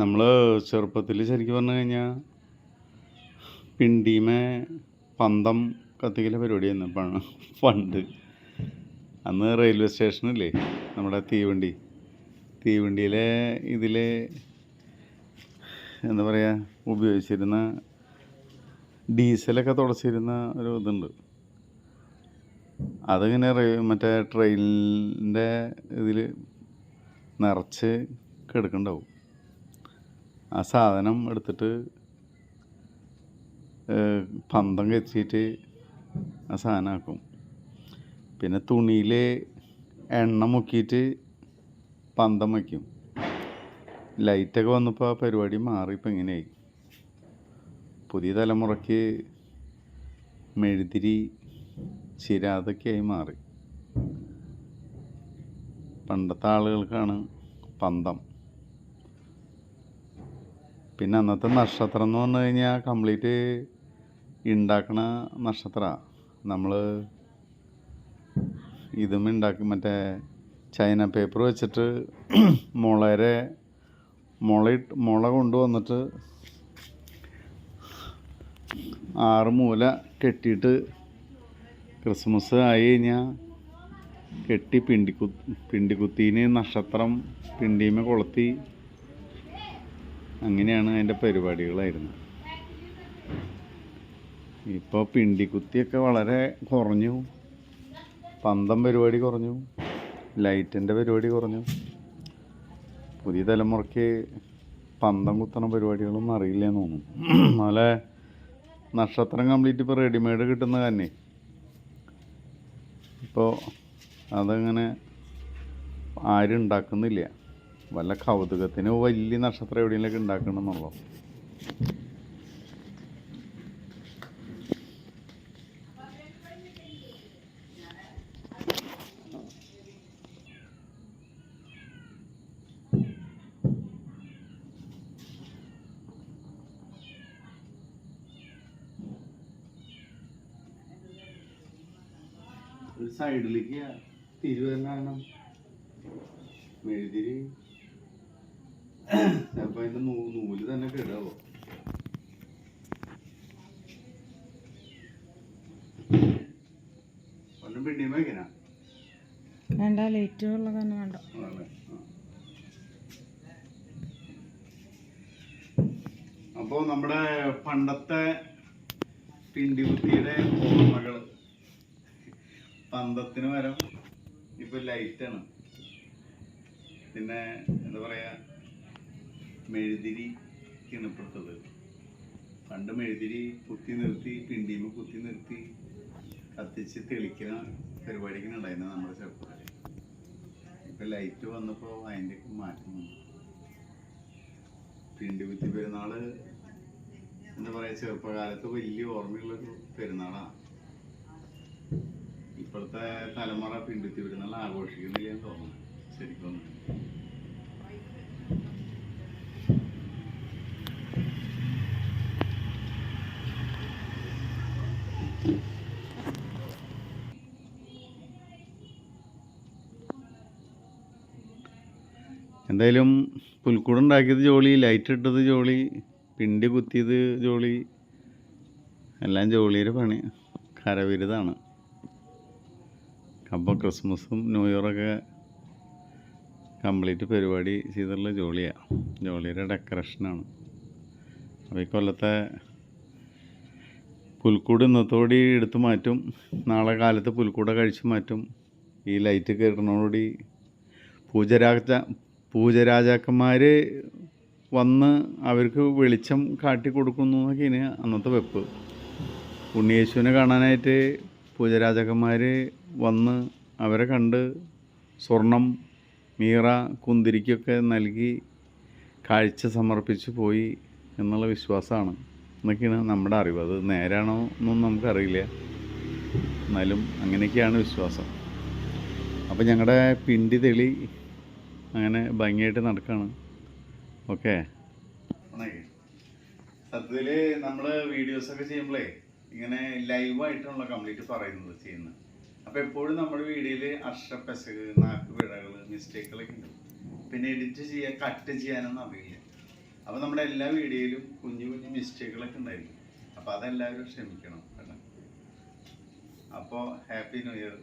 നമ്മൾ ചെറുപ്പത്തിൽ ശരിക്കും പറഞ്ഞു കഴിഞ്ഞാൽ പിണ്ടിമേ പന്തം കത്തിക്കലെ പരിപാടിയായിരുന്നു പണ പണ്ട്. അന്ന് റെയിൽവേ സ്റ്റേഷനില്ലേ നമ്മുടെ തീവണ്ടി. തീവണ്ടിയിലെ ഇതിൽ എന്താ പറയുക ഉപയോഗിച്ചിരുന്ന ഡീസലൊക്കെ തുടച്ചിരുന്ന ഒരു ഇതുണ്ട്. അതിങ്ങനെ മറ്റേ ട്രെയിനിന്റെ ഇതിൽ നിറച്ച് കിടക്കുന്നുണ്ടാവും ആ സാധനം എടുത്തിട്ട് പന്തം കച്ചിട്ട് ആ സാധനം ആക്കും. പിന്നെ തുണിയിൽ എണ്ണ മുക്കിയിട്ട് പന്തം വയ്ക്കും ലൈറ്റൊക്കെ വന്നപ്പോൾ ആ പരിപാടി മാറി ഇപ്പം ഇങ്ങനെയായി പുതിയ തലമുറയ്ക്ക് മെഴുതിരി ചിരാതൊക്കെയായി മാറി. പണ്ടത്തെ ആളുകൾക്കാണ് പന്തം. പിന്നെ അന്നത്തെ നക്ഷത്രം എന്ന് പറഞ്ഞു കഴിഞ്ഞാൽ കംപ്ലീറ്റ് ഉണ്ടാക്കണ നക്ഷത്ര. നമ്മൾ ഇതും ഉണ്ടാക്കി മറ്റേ ചൈന പേപ്പർ വെച്ചിട്ട് മുളരെ മുള മുള കൊണ്ടുവന്നിട്ട് ആറ് മൂല കെട്ടിയിട്ട് ക്രിസ്മസ് ആയി കഴിഞ്ഞാൽ കെട്ടി പിണ്ടിക്കു പിണ്ടിക്കുത്തീന് നക്ഷത്രം പിണ്ടീമ കൊളുത്തി അങ്ങനെയാണ് അതിന്റെ പരിപാടികളായിരുന്നത്. ഇപ്പോൾ പിണ്ടിക്കുത്തിയൊക്കെ വളരെ കുറഞ്ഞു. പന്തം പരിപാടി കുറഞ്ഞു. ലൈറ്റിന്റെ പരിപാടി കുറഞ്ഞു. പുതിയ തലമുറയ്ക്ക് പന്തം കുത്തണ പരിപാടികളൊന്നും അറിയില്ല എന്ന് തോന്നുന്നു. അതുപോലെ നക്ഷത്രം കംപ്ലീറ്റ് ഇപ്പോൾ റെഡിമെയ്ഡ് കിട്ടുന്ന തന്നെ ഇപ്പോൾ അതങ്ങനെ ആരും ഉണ്ടാക്കുന്നില്ല. വല്ല കൗതുകത്തിന് വലിയ നക്ഷത്രം എവിടെയെങ്കിലൊക്കെ ഉണ്ടാക്കണമെന്നുള്ളൂ? ഒരു സൈഡിലേക്ക് കാരണം മെഴുതിരി ചിലപ്പോൾ അതിന്റെ നൂ നൂൽ തന്നെ കേടാവോ ഒന്നും പിണ്ടിയും വയ്ക്കണ വേണ്ട ലൈറ്റ് ഉള്ള തന്നെ വേണ്ട അപ്പോൾ നമ്മുടെ പണ്ടത്തെ പിണ്ടികുത്തിയുടെ ഓർമ്മകൾ പന്തത്തിന് പകരം ഇപ്പൊ ലൈറ്റാണ് പിന്നെ എന്താ പറയാ മെഴുതിരി കിണപ്പെടുത്തത് പണ്ട് മെഴുതിരി കുത്തി നിർത്തി പിണ്ടിമ കുത്തി നിർത്തി കത്തിച്ച് തെളിക്കുന്ന പരിപാടിക്ക് ഉണ്ടായിരുന്നു നമ്മുടെ ചെറുപ്പത്തിൽ ഇപ്പൊ ലൈറ്റ് വന്നപ്പോ അതിന്റെയൊക്കെ മാറ്റം വന്നു. പിണ്ടികുത്തി പെരുന്നാൾ എന്താ പറയാ ചെറുപ്പകാലത്ത് വലിയ ഓർമ്മയുള്ളൊരു പെരുന്നാളാണ് ഇപ്പോഴത്തെ തലമുറ പിണ്ടിത്തി പെരുന്നാൾ ആഘോഷിക്കുന്നില്ല എന്ന് തോന്നുന്നു ശരിക്കും എന്തായാലും പുൽക്കൂട് ഉണ്ടാക്കിയത് ജോളി ലൈറ്റ് ഇട്ടത് ജോളി പിണ്ടി കുത്തിയത് ജോളി എല്ലാം ജോളിയുടെ പണി. കരവിരുതാണ്. അപ്പോൾ ക്രിസ്മസും ന്യൂ ഇയറൊക്കെ കംപ്ലീറ്റ് പരിപാടി ചെയ്തിട്ടുള്ള ജോളിയാണ് ജോളിയുടെ ഡെക്കറേഷനാണ്. അപ്പോൾ ഈ കൊല്ലത്തെ പുൽക്കൂട് ഇന്നത്തോടി എടുത്തു മാറ്റും. നാളെ കാലത്ത് പുൽക്കൂട കഴിച്ചു മാറ്റും. ഈ ലൈറ്റ് കയറുന്നതോടുകൂടി പൂജരാജ പൂജരാജാക്കന്മാർ വന്ന് അവർക്ക് വെളിച്ചം കാട്ടി കൊടുക്കുന്നു എന്നൊക്കെയാണ് അന്നത്തെ വെപ്പ്. ഉണ്ണിയേശുവിനെ കാണാനായിട്ട് പൂജരാജാക്കന്മാർ വന്ന് അവരെ കണ്ട് സ്വർണം മീറ കുന്തിരിക്കൊക്കെ നൽകി കാഴ്ച സമർപ്പിച്ച് പോയി എന്നുള്ള വിശ്വാസമാണ്. എന്നൊക്കെയാണ് നമ്മുടെ അറിവ്. അത് നേരാണോ എന്നൊന്നും നമുക്കറിയില്ല. എന്നാലും അങ്ങനെയൊക്കെയാണ് വിശ്വാസം. അപ്പോൾ ഞങ്ങളുടെ പിണ്ടി തെളി അങ്ങനെ ഭംഗിയായിട്ട് നടക്കുകയാണ് ഓക്കെ? സത്യത്തിൽ നമ്മൾ വീഡിയോസൊക്കെ ചെയ്യുമ്പോഴേ ഇങ്ങനെ ലൈവായിട്ടാണല്ലോ കംപ്ലീറ്റ് പറയുന്നത് ചെയ്യുന്നത് അപ്പോൾ എപ്പോഴും നമ്മുടെ വീഡിയോയിൽ അക്ഷരപ്പെശക് നാക്ക് പിഴകൾ മിസ്റ്റേക്കുകളൊക്കെ ഉണ്ട് പിന്നെ എഡിറ്റ് ചെയ്യാൻ കട്ട് ചെയ്യാനൊന്നും അറിയില്ല. അപ്പോൾ നമ്മുടെ എല്ലാ വീഡിയോയിലും കുഞ്ഞു കുഞ്ഞു മിസ്റ്റേക്കുകളൊക്കെ ഉണ്ടായിരിക്കും അപ്പോൾ അതെല്ലാവരും ക്ഷമിക്കണം കേട്ടോ. അപ്പോൾ ഹാപ്പി ന്യൂ ഇയർ